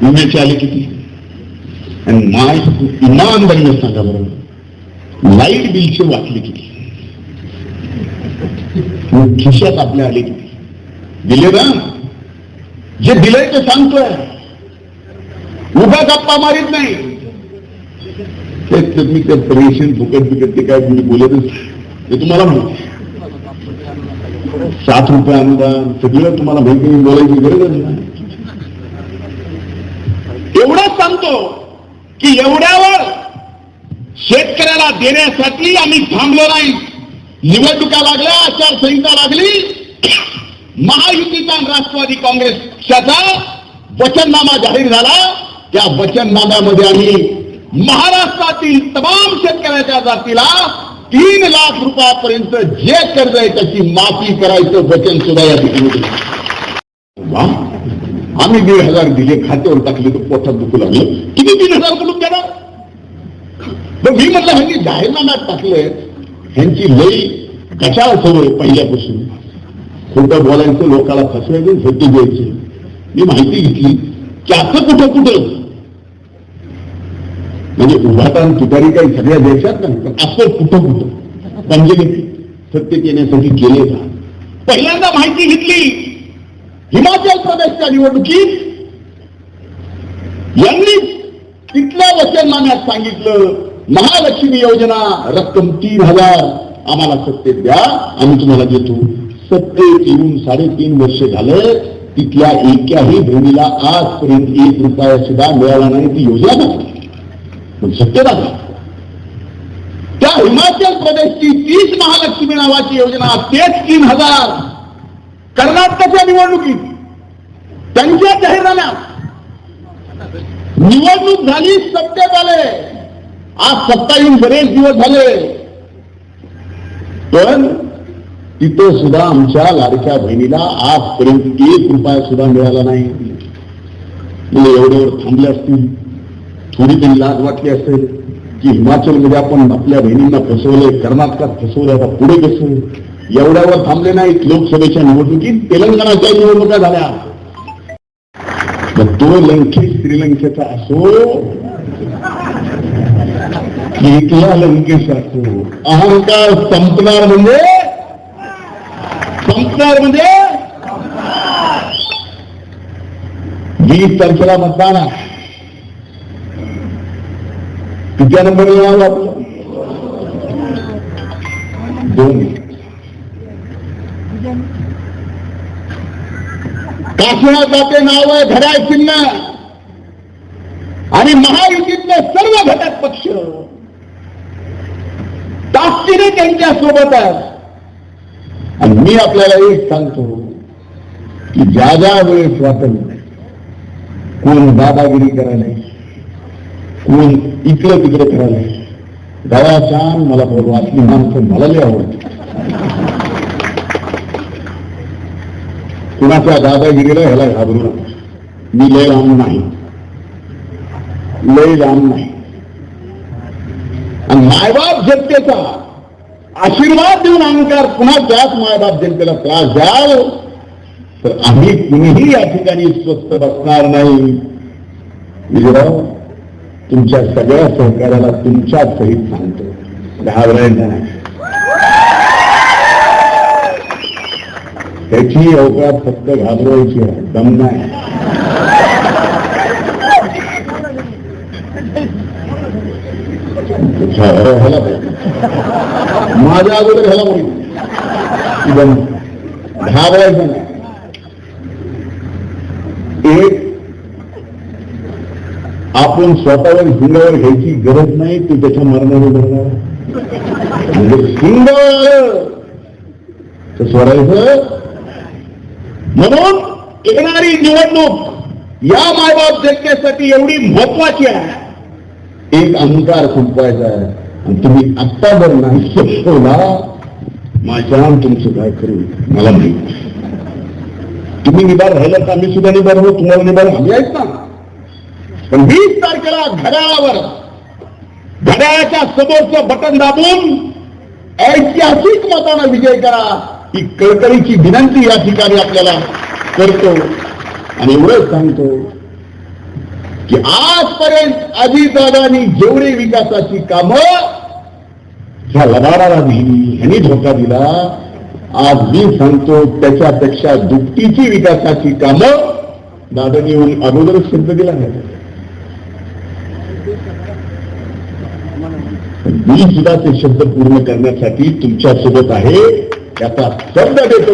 विम्याचे आले किती? आणि माय इमानदारीने सांगा बरोबर लाइट बिलचे वाचले किती? खिशात आपले आले किती? दिले ना? जे दिलंय ते सांगतोय. उभा गप्पा मारित नाही. ते तुम्ही ते परेशन फुकट बिकट ते काय तुम्ही बोलतच ते तुम्हाला माहिती सात रुपये अनुदान सगळं तुम्हाला माहिती बोलायची गरजच नाही. एवढंच सांगतो की एवढ्यावर शेतकऱ्याला देण्यासाठी आम्ही थांबलो नाही. निवडणुका लागल्या आचारसंहिता लागली. महायुतीचा राष्ट्रवादी काँग्रेस पक्षाचा वचननामा जाहीर झाला. त्या वचननाम्यामध्ये आम्ही महाराष्ट्रातील तमाम शेतकऱ्याच्या जातीला तीन लाख रुपयापर्यंत जे कर्ज आहे त्याची माफी करायचं वचन सुद्धा या ठिकाणी आम्ही दीड हजार दिले खात्यावर टाकले तर पोटात दुखू लागलं. किती दीड हजार बोलून देणार मग मी म्हटलं ह्यांनी जाहीरनाम्यात टाकले ह्यांची लई कशाला सवय पहिल्यापासून. खोटं बोलायचं लोकाला फसवायचं सत्य द्यायचे. मी माहिती घेतली की असं कुठं कुठं? म्हणजे उभाटान तुतारी काही सगळ्या देशात नाही असं कुठं कुठं? पंचगती सत्य येण्यासाठी गेले का? पहिल्यांदा माहिती घेतली. हिमाचल प्रदेशच्या निवडणुकीत यांनी तिथल्या वचननाम्यात सांगितलं महालक्ष्मी योजना रक्कम तीन हजार. आम्हाला सत्तेत द्या आम्ही तुम्हाला देतो. सत्तेत येऊन साडेतीन वर्ष झाले तिथल्या एकाही भूमीला आजपर्यंत एक रुपया सुद्धा मिळाला नाही ती योजना पण सत्य दाखवा त्या हिमाचल प्रदेशची तीस महालक्ष्मी नावाची योजना तेच तीन हजार. कर्नाटकाच्या निवडणुकीत त्यांच्या जाहीरनाम्यात निवडणूक झाली सत्तेत आले. आज सत्ता येऊन बरेच दिवस झाले. पण तिथं सुद्धा आमच्या लाडक्या बहिणीला आजपर्यंत एक रुपया सुद्धा मिळाला नाही. म्हणजे एवढ्यावर थांबले असतील थोडी तरी लाज वाटली असेल की हिमाचलमध्ये आपण आपल्या बहिणींना फसवलंय कर्नाटकात फसवलंय आता पुढे कसं? एवढ्यावर थांबले नाहीत लोकसभेच्या निवडणुकीत. तेलंगणाच्या निवडणुका झाल्या. मग तो लंकेश श्रीलंकेचा असो एकला लंकेश असो अहंकार संपणार म्हणजे? संपणार म्हणजे? वीस तारखेला मतदान आहे. किती नंबर दोन काशिनाथाचे नाव आहे घड्याळ चिन्ह. आणि महायुतीतले सर्व घटक पक्ष ताकदीने त्यांच्यासोबत आहेत. आणि मी आपल्याला एक सांगतो की ज्या ज्या वेळेस स्वातंत्र्य कोण दादागिरी करायला कोण इकडे तिकडे करायला दयाशान मला बरोबर असली माणसं मला लई आवडते कुणाच्या दादागिरीला ह्याला घाबरू नका. मी लय लांब नाही. लय लांब नाही. आणि मायबाप जनतेचा आशीर्वाद देऊन अहंकार पुन्हा त्याच मायबाप जनतेला त्रास द्याल तर आम्ही कुणीही या ठिकाणी स्वस्त बसणार नाही. विजयराव तुमच्या सगळ्या सहकार्याला तुमच्या सहित सांगतो. घाबरायचं नाही. त्याची अवकाश फक्त घाबरवायची आहे. दम नाही. माझ्या अगोदर घाला म्हणून दम. घाबरायचं नाही. एक आपण स्वतःवर हिंगावर घ्यायची गरज नाही ते त्याच्या मरणाने मरणार म्हणजे हिंगावर तर स्वरायचं म्हणून येणारी निवडणूक या मायबाप जनतेसाठी एवढी महत्वाची आहे. एक अंधकार संपवायचा आहे. आणि तुम्ही आत्ता जर नाही संपवला माझ्या तुमचं काय करू? मला माहिती तुम्ही निभार राहिलं तर आम्ही सुद्धा निभार हो तुम्हाला निभार आम्ही आहेत ना पण वीस तारखेला घड्याळावर घड्याळाच्या समोरचं बटन दाबून ऐतिहासिक मतानं विजय करा. ही कळकळीची विनंती या ठिकाणी आपल्याला करतो. आणि एवढंच सांगतो की आजपर्यंत अजितदादांनी जेवढी विकासाची कामं ह्या लबाडाला दिली ह्यांनी धोका दिला आज मी सांगतो त्याच्यापेक्षा दुपटीची विकासाची कामं दादानी येऊन अगोदरच शब्द दिला नाही मी सुद्धा ते शब्द पूर्ण करण्यासाठी तुमच्यासोबत आहे. やっぱどんだけこ